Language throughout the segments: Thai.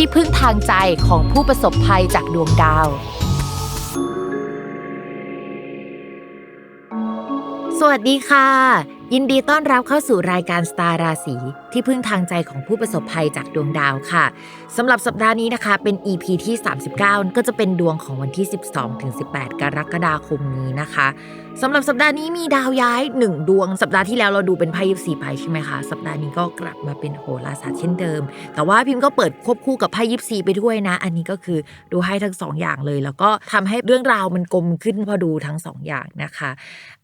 ที่พึ่งทางใจของผู้ประสบภัยจากดวงดาว สวัสดีค่ะยินดีต้อนรับเข้าสู่รายการสตาร์ราศีที่พึ่งทางใจของผู้ประสบภัยจากดวงดาวค่ะสำหรับสัปดาห์นี้นะคะ เป็น EP ที่ 39 ก็จะเป็นดวงของวันที่ 12ถึง18 กรกฎาคมนี้นะคะสำหรับสัปดาห์นี้มีดาวย้าย 1 ดวง สัปดาห์ที่แล้วเราดูเป็นไพ่ยิปซีไปใช่ไหมคะสัปดาห์นี้ก็กลับมาเป็นโหราศาสตร์เช่นเดิม แต่ว่าพิมพ์ก็เปิดควบคู่กับไพ่ยิปซีไปด้วยนะ อันนี้ก็คือดูให้ทั้งสองอย่างเลย แล้วก็ทำให้เรื่องราวมันกลมขึ้นพอดูทั้งสองอย่างนะคะ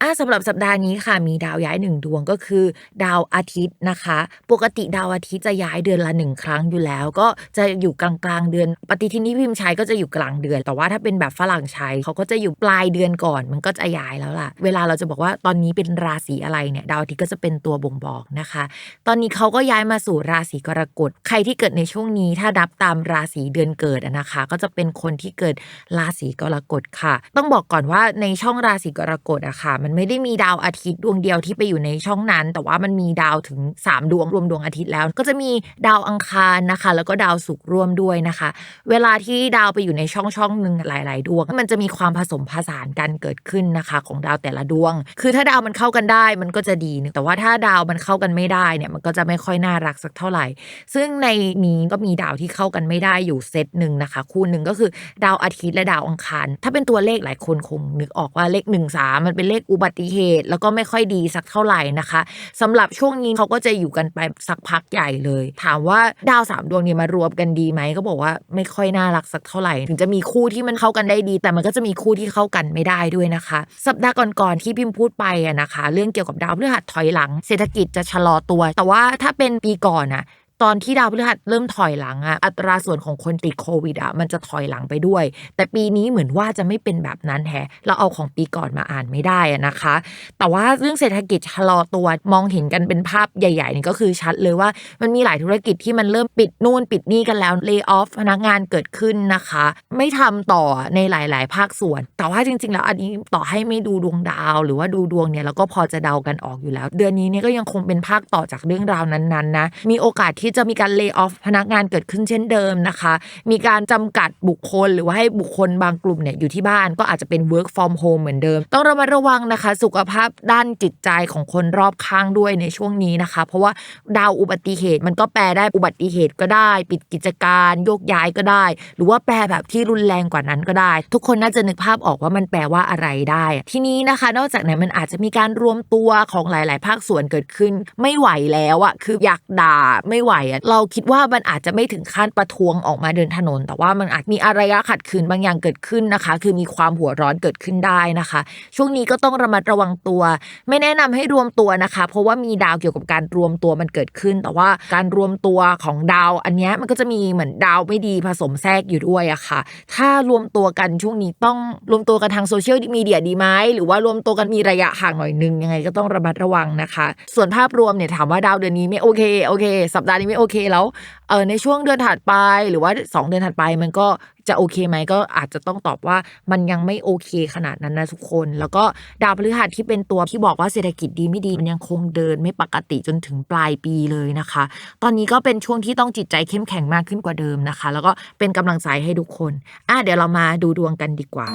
อะสำหรับสัปดาห์นี้ค่ะมีดาวย้ายหนึ่งดวงก็คือ ดาวอาทิตย์นะคะ ปกติดาวอาทิตย์จะย้ายเดือนละหนึ่งครั้งอยู่แล้ว ก็จะอยู่กลางกลางๆเดือน ปฏิทินที่พิมพ์ใช้ก็จะอยู่กลางเดือน แต่ว่าถ้าเป็นแบบฝรั่งใช้เขาก็จะอยู่ปลายเดือนก่อน มันก็จะย้ายแล้วล่ะ เวลาเราจะบอกว่าตอนนี้เป็นราศีอะไรเนี่ยดาวอาทิตย์ก็จะเป็นตัวบ่งบอกนะคะ ตอนนี้เขาก็ย้ายมาสู่ราศีกรกฎใครที่เกิดในช่วงนี้ถ้านับตามราศีเดือนเกิดนะคะ ก็จะเป็นคนที่เกิดราศีกรกฎค่ะ ต้องบอกก่อนว่าในช่องราศีกรกฎอะค่ะ มันไม่ได้มีดาวอาทิตย์ดวงเดียวที่ไปอยู่ในช่องนั้น แต่ว่ามันมีดาวถึง 3 ดวงรวมดวงอาทิตย์แล้ว ก็จะมีดาวอังคารนะคะ แล้วก็ดาวศุกร์ร่วมด้วยนะคะ เวลาที่ดาวไปอยู่ในช่องช่องหนึ่งหลาย ๆ ดวง มันจะมีความผสมผสานกันเกิดขึ้นนะคะ ของดาวแต่ละดวง คือถ้าดาวมันเข้ากันได้มันก็จะดีนะแต่ว่าถ้าดาวมันเข้ากันไม่ได้เนี่ยมันก็จะไม่ค่อยน่ารักสักเท่าไหร่ ซึ่งในนี้ก็มีดาวที่เข้ากันไม่ได้อยู่เซตหนึ่งนะคะ คู่หนึ่งก็คือดาวอาทิตย์และดาวอังคาร ถ้าเป็นตัวเลขหลายคนคงนึกออกว่าเลข1นสามันเป็นเลขอุบัติเหตุ แล้วก็ไม่ค่อยดีสักเท่าไหร่นะคะสำหรับช่วงนี้เขาก็จะอยู่กันไปสักพักใหญ่เลย ถามว่าดาวสามดวงนี้มารวมกันดีไหมก็บอกว่าไม่ค่อยน่ารักสักเท่าไหร่ ถึงจะมีคู่ที่มันเข้ากันได้ดี แต่มันก็จะมีคู่ที่เข้ากันไม่ได้ด้วยนะคะ สัปดาห์ก่อนๆที่พิมพ์พูดไปอะนะคะ เรื่องเกี่ยวกับดาวพฤหัสถอยหลัง เศรษฐกิจจะชะลอตัว แต่ว่าถ้าเป็นปีก่อนอะ ตอนที่ดาวพฤหัสเริ่มถอยหลังอะอัตราส่วนของคนติดโควิดอะมันจะถอยหลังไปด้วย แต่ปีนี้เหมือนว่าจะไม่เป็นแบบนั้นแฮะเราเอาของปีก่อนมาอ่านไม่ได้อะนะคะ แต่ว่าเรื่องเศรษฐกิจชะลอตัวมองเห็นกันเป็นภาพใหญ่ ๆ นี่ก็คือชัดเลยว่ามันมีหลายธุรกิจที่มันเริ่มปิดนู่นปิดนี่กันแล้วเลิกออฟพนักงานเกิดขึ้นนะคะ ไม่ทำต่อในหลาย ๆ ภาคส่วน แต่ว่าจริง ๆ แล้วอันนี้ต่อให้ไม่ดูดวงดาว หรือว่าดูดวงเนี่ยเราก็พอจะเดากันออกอยู่แล้ว เดือนนี้เนี่ยก็ยังคงเป็นภาคต่อจากเรื่องราวนั้น ๆ นะ มีโอกาสที่จะมีการเลิกออฟพนักงานเกิดขึ้นเช่นเดิมนะคะ มีการจำกัดบุคคลหรือว่าให้บุคคลบางกลุ่มเนี่ยอยู่ที่บ้านก็อาจจะเป็น work from home เหมือนเดิม ต้องระมัดระวังนะคะ สุขภาพด้านจิตใจของคนรอบข้างด้วยในช่วงนี้นะคะ เพราะว่าดาวอุบัติเหตุมันก็แปลได้อุบัติเหตุก็ได้ ปิดกิจการโยกย้ายก็ได้ หรือว่าแปลแบบที่รุนแรงกว่านั้นก็ได้ ทุกคนน่าจะนึกภาพออกว่ามันแปลว่าอะไรได้ ทีนี้นะคะ นอกจากนั้นมันอาจจะมีการรวมตัวของหลาย ๆ ภาคส่วนเกิดขึ้น ไม่ไหวแล้วอะคืออยากด่าไม่ไหวอะเราคิดว่ามันอาจจะไม่ถึงขั้นประท้วงออกมาเดินถนน แต่ว่ามันอาจมีอารยะขัดขืนบางอย่างเกิดขึ้นนะคะ คือมีความหัวร้อนเกิดขึ้นได้นะคะ ช่วงนี้ก็ต้องระมัดระวังตัว ไม่แนะนำให้รวมตัวนะคะ เพราะว่ามีดาวเกี่ยวกับการรวมตัวมันเกิดขึ้น แต่ว่าการรวมตัวของดาว อันนี้มันก็จะมีเหมือนดาวไม่ดีผสมแทรกอยู่ด้วยอะค่ะ ถ้ารวมตัวกันช่วงนี้ต้องรวมตัวกันทางโซเชียลมีเดียดีไหมหรือว่ารวมตัวกันมีระยะห่างหน่อยนึงยังไงก็ต้องระมัดระวังนะคะ ส่วนภาพรวมเนี่ยถามว่าดาวเดือนนี้ไม่โอเคโอเค สัปดาห์นี้ไม่โอเคแล้วเออในช่วงเดือนถัดไปหรือว่า 2 เดือนถัดไปมันก็จะโอเคไหมก็อาจจะต้องตอบว่ามันยังไม่โอเคขนาดนั้นนะทุกคน แล้วก็ดาวพฤหัสที่เป็นตัวที่บอกว่าเศรษฐกิจดีไม่ดีมันยังคงเดินไม่ปกติจนถึงปลายปีเลยนะคะ ตอนนี้ก็เป็นช่วงที่ต้องจิตใจเข้มแข็งมากขึ้นกว่าเดิมนะคะ แล้วก็เป็นกำลังใจให้ทุกคนอะเดี๋ยวเรามาดูดวงกันดีกว่า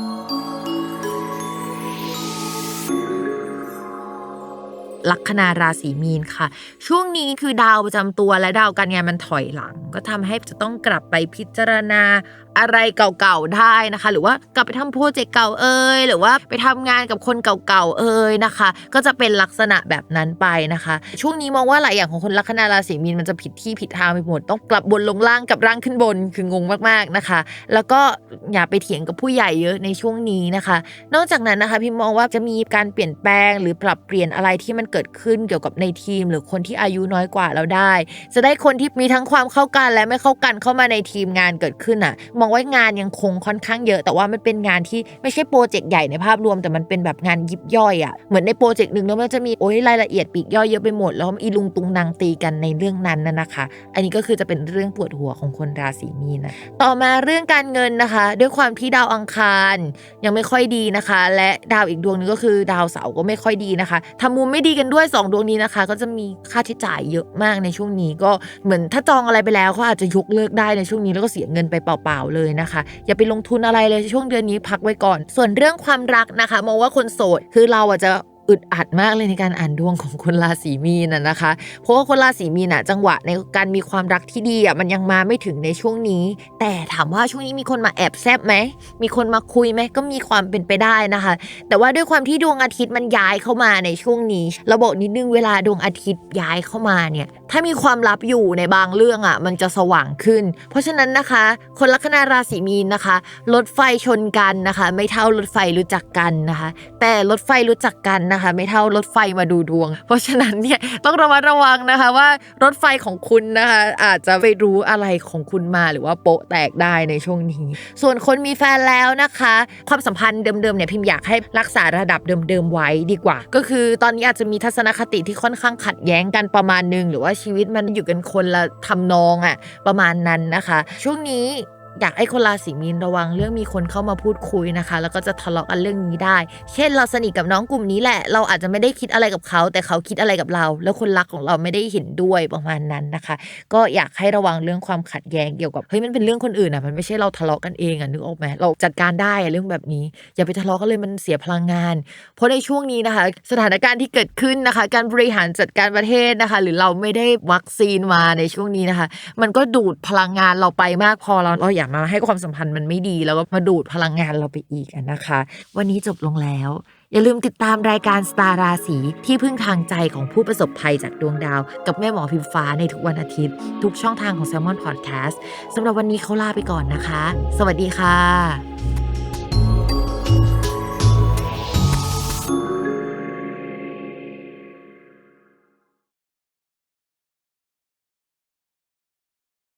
ลัคนาราศีมีนค่ะ ช่วงนี้คือดาวประจำตัวและดาวการงานมันถอยหลัง ก็ทำให้จะต้องกลับไปพิจารณา อะไรเก่าๆได้นะคะ หรือว่ากลับไปทำโปรเจกต์เก่าเอ่ยหรือว่าไปทำงานกับคนเก่าๆเอ่ยนะคะ ก็จะเป็นลักษณะแบบนั้นไปนะคะ ช่วงนี้มองว่าหลายอย่างของคนลัคนาราศีมีนมันจะผิดที่ผิดทางไปหมดต้องกลับบนลงล่างกับร่างขึ้นบนคืองงมากๆนะคะ แล้วก็อย่าไปเถียงกับผู้ใหญ่เยอะในช่วงนี้นะคะ นอกจากนั้นนะคะพี่มองว่าจะมีการเปลี่ยนแปลงหรือปรับเปลี่ยนอะไรที่มันเกิดขึ้นเกี่ยวกับในทีม หรือคนที่อายุน้อยกว่าเราได้ จะได้คนที่มีทั้งความเข้ากันและไม่เข้ากันเข้ามาในทีมงานเกิดขึ้นอะมองว่างานยังคงค่อนข้างเยอะ แต่ว่ามันเป็นงานที่ไม่ใช่โปรเจกต์ใหญ่ในภาพรวม แต่มันเป็นแบบงานยิบย่อยอะเหมือนในโปรเจกต์หนึ่งแล้วมันจะมีโอ้ยรายละเอียดปีกย่อยเยอะไปหมดแล้วอีลุงตุงนางตีกันในเรื่องนั้นน่ะนะคะ อันนี้ก็คือจะเป็นเรื่องปวดหัวของคนราศีมีนนะต่อมาเรื่องการเงินนะคะ ด้วยความที่ดาวอังคารยังไม่ค่อยดีนะคะ และดาวอีกดวงนึงก็คือดาวเสาร์ก็ไม่ค่อยดีนะคะทำมุมไม่ดีกันด้วย 2 ดวงนี้นะคะ ก็จะมีค่าใช้จ่ายเยอะมากในช่วงนี้ก็เหมือนถ้าจองอะไรไปแล้วเขาอาจจะยกเลิกได้ในช่วงนี้แล้วก็เสียเงินไปเปล่าๆเลยนะคะ อย่าไปลงทุนอะไรเลยช่วงเดือนนี้พักไว้ก่อน ส่วนเรื่องความรักนะคะ มองว่าคนโสดคือเราอาจจะ อึดอัดมากเลยในการอ่านดวงของคนราศีมีนนะนะคะ เพราะว่าคนราศีมีนอะจังหวะในการมีความรักที่ดีอะมันยังมาไม่ถึงในช่วงนี้ แต่ถามว่าช่วงนี้มีคนมาแอบแซบไหม มีคนมาคุยไหมก็มีความเป็นไปได้นะคะ แต่ว่าด้วยความที่ดวงอาทิตย์มันย้ายเข้ามาในช่วงนี้เราบอกนิดนึงเวลาดวงอาทิตย์ย้ายเข้ามาเนี่ยถ้ามีความลับอยู่ในบางเรื่องอะมันจะสว่างขึ้น เพราะฉะนั้นนะคะ คนลัคนาราศีมีนนะคะรถไฟชนกันนะคะ ไม่เท่ารถไฟรู้จักกันนะคะ แต่รถไฟรู้จักกันนะคะ ไม่เท่ารถไฟมาดูดวง เพราะฉะนั้นเนี่ยต้องระมัดระวังนะคะว่ารถไฟของคุณนะคะอาจจะไปรู้อะไรของคุณมาหรือว่าโปะแตกได้ในช่วงนี้ ส่วนคนมีแฟนแล้วนะคะ ความสัมพันธ์เดิมๆเนี่ยพิมพ์อยากให้รักษาระดับเดิมๆไว้ดีกว่า ก็คือตอนนี้อาจจะมีทัศนคติที่ค่อนข้างขัดแย้งกันประมาณนึง หรือว่าชีวิตมันอยู่กันคนละทำนองอะประมาณนั้นนะคะ ช่วงนี้ อยากให้คนราศีมีนระวังเรื่องมีคนเข้ามาพูดคุยนะคะ แล้วก็จะทะเลาะกันเรื่องนี้ได้ เช่น เราสนิทกับน้องกลุ่มนี้แหละ เราอาจจะไม่ได้คิดอะไรกับเขา แต่เขาคิดอะไรกับเรา แล้วคนรักของเราไม่ได้เห็นด้วยประมาณนั้นนะคะ ก็อยากให้ระวังเรื่องความขัดแย้งเกี่ยวกับเฮ้ยมันเป็นเรื่องคนอื่นอะมันไม่ใช่เราทะเลาะกันเองอะนึกออกไหมเราจัดการได้เรื่องแบบนี้ อย่าไปทะเลาะกันเลยมันเสียพลังงาน เพราะในช่วงนี้นะคะ สถานการณ์ที่เกิดขึ้นนะคะ การบริหารจัดการประเทศนะคะ หรือเราไม่ได้วัคซีนมาในช่วงนี้นะคะ มันก็ดูดพลังงานเราไปมากพอเราเราอย่ามาให้ความสัมพันธ์มันไม่ดี แล้วก็มาดูดพลังงานเราไปอีกนะคะ วันนี้จบลงแล้ว อย่าลืมติดตามรายการสตาร์ราศีที่พึ่งทางใจของผู้ประสบภัยจากดวงดาว กับแม่หมอพิมฟ้าในทุกวันอาทิตย์ ทุกช่องทางของ s ซ l m o n Podcast สำหรับวันนี้เขาลาไปก่อนนะคะ สวัสดีค่ะ